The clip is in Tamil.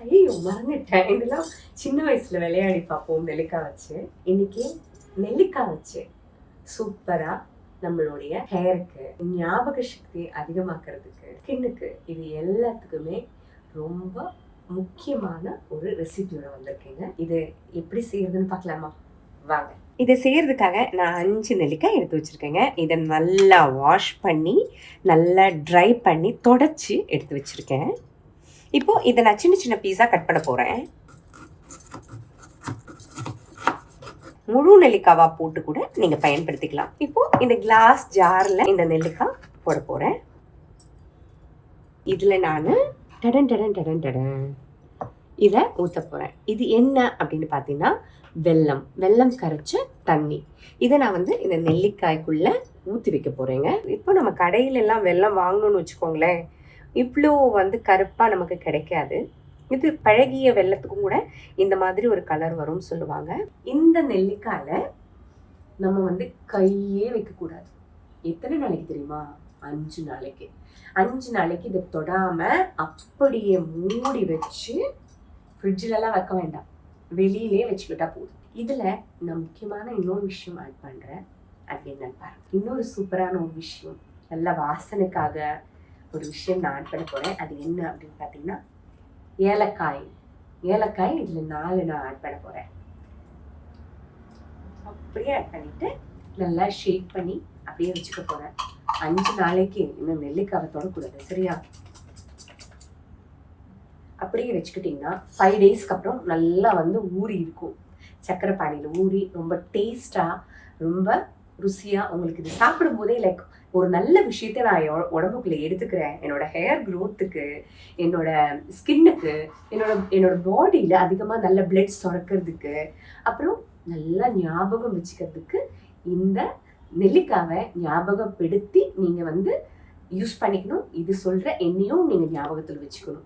ஐயோ மறந்துட்டேன். இதெல்லாம் சின்ன வயசுல விளையாடி பார்ப்போம் நெல்லிக்காய் வச்சு. இன்னைக்கு நெல்லிக்காய் வச்சு சூப்பரா நம்மளுடைய ஹேருக்கு ஞாபக சக்தி அதிகமாக்குறதுக்கு ஸ்கின்னுக்கு இது எல்லாத்துக்குமே ரொம்ப முக்கியமான ஒரு ரெசிபியோட வந்திருக்கேங்க. இது எப்படி செய்யறதுன்னு பார்க்கலாமா? வாங்க. இதை செய்கிறதுக்காக நான் அஞ்சு நெல்லிக்காய் எடுத்து வச்சுருக்கேங்க. இதை நல்லா வாஷ் பண்ணி நல்லா ட்ரை பண்ணி தொடச்சி எடுத்து வச்சிருக்கேன். இப்போ இதை நான் சின்ன சின்ன பீஸாக கட் பண்ண போகிறேன் முழு நெல்லிக்காவாக போட்டு கூட நீங்கள் பயன்படுத்திக்கலாம். இப்போ இந்த கிளாஸ் ஜாரில் இந்த நெல்லிக்காய் போட போகிறேன் இதில் நான் டடன் டடன் டடன் டடன் இதை ஊற்ற போகிறேன் இது என்ன அப்படின்னு பார்த்தீங்கன்னா வெல்லம். வெல்லம் கரைச்ச தண்ணி. இதை நான் வந்து இந்த நெல்லிக்காய்க்குள்ளே ஊற்றி வைக்க போகிறேங்க இப்போ நம்ம கடையிலெல்லாம் வெல்லம் வாங்கணும்னு வச்சுக்கோங்களேன். இவ்வளோ வந்து கருப்பாக நமக்கு கிடைக்காது. இது பழகிய வெள்ளத்துக்கும் கூட இந்த மாதிரி ஒரு கலர் வரும்னு சொல்லுவாங்க. இந்த நெல்லிக்காயில் நம்ம வந்து கையே வைக்கக்கூடாது எத்தனை நாளைக்கு தெரியுமா? அஞ்சு நாளைக்கு. அஞ்சு நாளைக்கு இதை தொடாம அப்படியே மூடி வச்சு ஃப்ரிட்ஜிலலாம் வைக்க வேண்டாம். வெளியிலே வச்சுக்கிட்டா போதும். இதில் நான் முக்கியமான இன்னொரு விஷயம் ஆட் பண்ணுறேன் அது என்னன்னு பாருங்க. இன்னொரு சூப்பரான ஒரு விஷயம். நல்ல வாசனைக்காக ஒரு விஷயம் நான் ஆட் பண்ண போகிறேன் அது என்ன அப்படின்னு பார்த்தீங்கன்னா ஏலக்காய். ஏலக்காய் இதில் நாலு நான் ஆட் பண்ண போகிறேன் அப்படியே ஆட் பண்ணிட்டு நல்லா ஷேக் பண்ணி அப்படியே வச்சுக்க போகிறேன் அஞ்சு நாளைக்கு இன்னும் நெல்லிக்காவை தொடக்கூடாது சரியா? அப்படியே வச்சுக்கிட்டிங்கன்னா ஃபைவ் டேஸ்க்கு அப்புறம் நல்லா வந்து ஊறி இருக்கும். சக்கரை பானையில் ஊறி ரொம்ப டேஸ்ட்டாக ரொம்ப ருசியாக உங்களுக்கு இது சாப்பிடும் போதே லைக் ஒரு நல்ல விஷயத்த நான் உடம்புக்குள்ளே எடுத்துக்கிறேன். என்னோட ஹேர் க்ரோத்துக்கு என்னோட ஸ்கின்னுக்கு என்னோட என்னோட பாடியில் அதிகமாக நல்ல பிளட் சுரக்கிறதுக்கு அப்புறம் நல்லா ஞாபகம் வச்சுக்கிறதுக்கு இந்த நெல்லிக்காவை ஞாபகப்படுத்தி நீங்கள் வந்து யூஸ் பண்ணிக்கணும். இது சொல்கிற என்னையும் நீங்கள் ஞாபகத்தில் வச்சுக்கணும்.